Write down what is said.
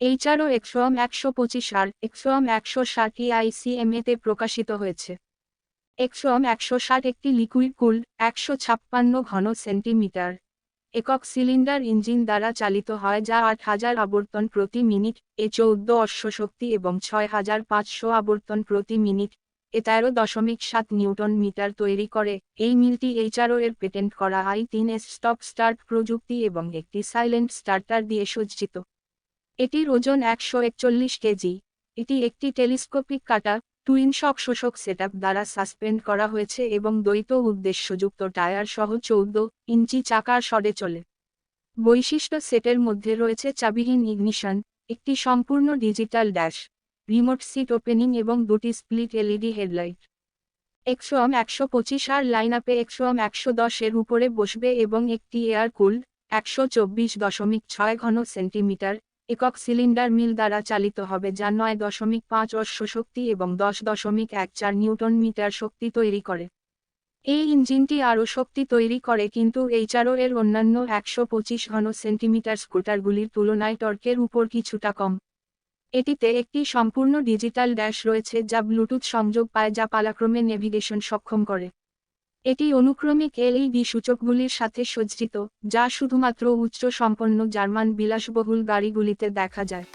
এইচআরও এক্সওয়াম একশো পঁচিশ আর এক্সওয়াম একশো ষাট আইসিএমএ তে প্রকাশিত হয়েছে। এক্সওয়াম একশো ষাট একটি লিকুইড কুল একশো ছাপ্পান্ন ঘন সেন্টিমিটার একক সিলিন্ডার ইঞ্জিন দ্বারা চালিত হয়, যা আট হাজার আবর্তন প্রতি মিনিট, এ চৌদ্দ অশ্বশক্তি এবং ছয় হাজার পাঁচশো আবর্তন প্রতি মিনিট এ তেরো দশমিক সাত নিউটন মিটার তৈরি করে। এই মিলটি এইচআরও এর পেটেন্ট করা আই তিন এস স্টপ স্টার্ট প্রযুক্তি এবং একটি সাইলেন্ট স্টার্টার দিয়ে সজ্জিত। এটির ওজন একশো একচল্লিশ কেজি। এটি একটি টেলিস্কোপিক কাটা, টুইন শক শোষক সেটআপ দ্বারা সাসপেন্ড করা হয়েছে এবং দ্বৈত উদ্দেশ্যযুক্ত টায়ার সহ চৌদ্দ ইঞ্চি চাকার সরে চলে। বৈশিষ্ট্য সেটের মধ্যে রয়েছে চাবিহীন ইগনিশন, একটি সম্পূর্ণ digital dash. Remote seat opening এবং দুটি স্প্লিট এলইডি হেডলাইট। একশো এক্সোয়াম একশো পঁচিশ আর লাইন আপে একশো এক্সোয়াম একশো দশের উপরে বসবে এবং একটি এয়ার কুল্ড একশো চব্বিশ দশমিক ছয় ঘন সেন্টিমিটার একক সিলিন্ডার মিল দ্বারা চালিত হবে, যা নয় দশমিক পাঁচ অশ্ব শক্তি এবং দশ দশমিক এক চার নিউটন মিটার শক্তি তৈরি করে। এই ইঞ্জিনটি আরও শক্তি তৈরি করে, কিন্তু এইচআরও এর অন্যান্য একশো পঁচিশ ঘন সেন্টিমিটার স্কুটারগুলির তুলনায় টর্কের উপর কিছুটা কম। এটিতে একটি সম্পূর্ণ ডিজিটাল ড্যাশ রয়েছে যা ব্লুটুথ সংযোগ পায় যা পালাক্রমে নেভিগেশন সক্ষম করে। এটি অনুক্রমিক এলইডি সূচকগুলির সাথে সজ্জিত, যা শুধুমাত্র উচ্চ সম্পন্ন জার্মান বিলাসবহুল গাড়িগুলিতে দেখা যায়।